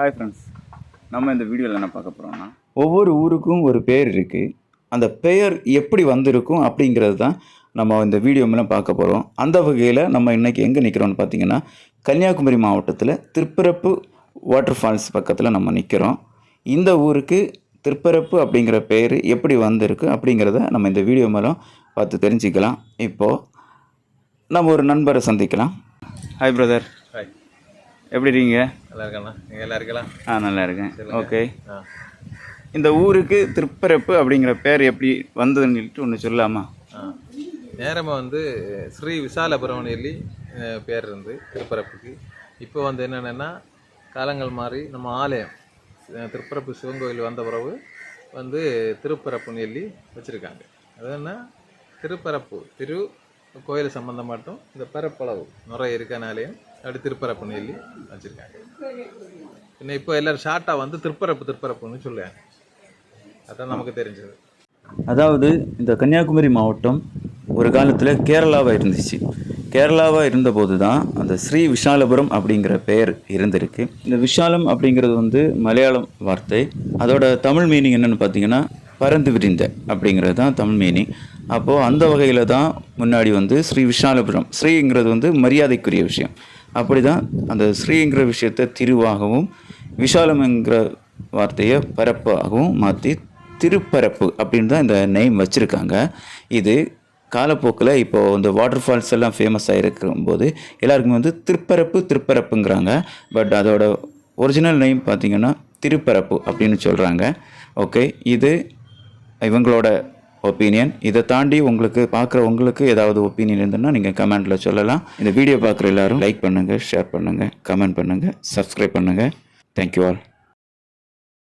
Hi friends நம்ம இந்த வீடியோவில் என்ன பார்க்க போகிறோம்னா ஒவ்வொரு ஊருக்கும் ஒரு பேர் இருக்குது அந்த பெயர் எப்படி வந்திருக்கும் அப்படிங்கிறது தான் நம்ம இந்த வீடியோ மூலம் பார்க்க போகிறோம் அந்த வகையில் நம்ம இன்றைக்கி எங்கே நிற்கிறோம்னு பார்த்தீங்கன்னா கன்னியாகுமரி மாவட்டத்தில் திருப்பரப்பு வாட்டர் ஃபால்ஸ் பக்கத்தில் நம்ம நிற்கிறோம் இந்த ஊருக்கு திருப்பரப்பு அப்படிங்கிற பெயர் எப்படி வந்திருக்கு அப்படிங்கிறத நம்ம இந்த வீடியோ மூலம் பார்த்து தெரிஞ்சுக்கலாம். இப்போது நம்ம ஒரு நண்பரை சந்திக்கலாம். ஹாய் பிரதர் எப்படி இருக்கீங்க? நல்லா இருக்காண்ணா நீங்கள் எல்லாம் இருக்கலாம் ஆ நல்லா இருக்கேன் ஓகே. ஆ. இந்த ஊருக்கு திருப்பரப்பு அப்படிங்கிற பேர் எப்படி வந்ததுன்னு சொல்லிட்டு ஒன்று சொல்லலாமா? நேரமாக வந்து ஸ்ரீ விசாலபுரம் சொல்லி பேர் இருந்து திருப்பரப்புக்கு. இப்போ வந்து என்னென்னா காலங்கள் மாறி நம்ம ஆலயம் திருப்பரப்பு சிவன் கோயில் வந்த பிறகு வந்து திருப்பரப்புன்னு சொல்லி வச்சுருக்காங்க. அது என்ன? திருப்பரப்பு திரு கோயில் சம்மந்தம் மட்டும் இந்த பரப்பளவு நிறைய இருக்கனாலேயும் அப்படி திருப்பரப்புன்னு சொல்லி வச்சுருக்காங்க. பின்ன இப்போ எல்லாரும் ஷார்ட்டாக வந்து திருப்பரப்பு திருப்பரப்புன்னு சொல்லுவாங்க. அதான் நமக்கு தெரிஞ்சது. அதாவது இந்த கன்னியாகுமரி மாவட்டம் ஒரு காலத்தில் கேரளாவாக இருந்துச்சு. கேரளாவாக இருந்தபோது தான் அந்த ஸ்ரீ விஷாலபுரம் அப்படிங்கிற பெயர் இருந்திருக்கு. இந்த விஷாலம் அப்படிங்கிறது வந்து மலையாளம் வார்த்தை. அதோட தமிழ் மீனிங் என்னென்னு பார்த்தீங்கன்னா பறந்து விரிந்த அப்படிங்கிறது தான் தமிழ் மீனிங் அப்போது அந்த வகையில் தான் முன்னாடி வந்து ஸ்ரீ விஷாலபுரம் ஸ்ரீங்கிறது வந்து மரியாதைக்குரிய விஷயம். அப்படி தான் அந்த ஸ்ரீங்கிற விஷயத்தை திருவாகவும் விஷாலம்ங்கிற வார்த்தையை பரப்பாகவும் மாற்றி திருப்பரப்பு அப்படின்னு தான் இந்த நேம் வச்சுருக்காங்க. இது காலப்போக்கில் இப்போது இந்த வாட்டர் ஃபால்ஸ் எல்லாம் ஃபேமஸ் ஆகிருக்கும்போது எல்லாருக்குமே வந்து திருப்பரப்பு திருப்பரப்புங்கிறாங்க. பட் அதோட ஒரிஜினல் நேம் பார்த்தீங்கன்னா திருப்பரப்பு அப்படின்னு சொல்கிறாங்க ஓகே இது இவங்களோட ஒப்பீனியன் இதை தாண்டி உங்களுக்கு பார்க்குற உங்களுக்கு ஏதாவது ஒப்பீனியன் இருந்ததுன்னா நீங்கள் கமெண்ட்டில் சொல்லலாம். இந்த வீடியோ பார்க்குற எல்லாரும் லைக் பண்ணுங்கள் ஷேர் பண்ணுங்கள் கமெண்ட் பண்ணுங்கள் சப்ஸ்கிரைப் பண்ணுங்கள் தேங்க்யூ ஆல்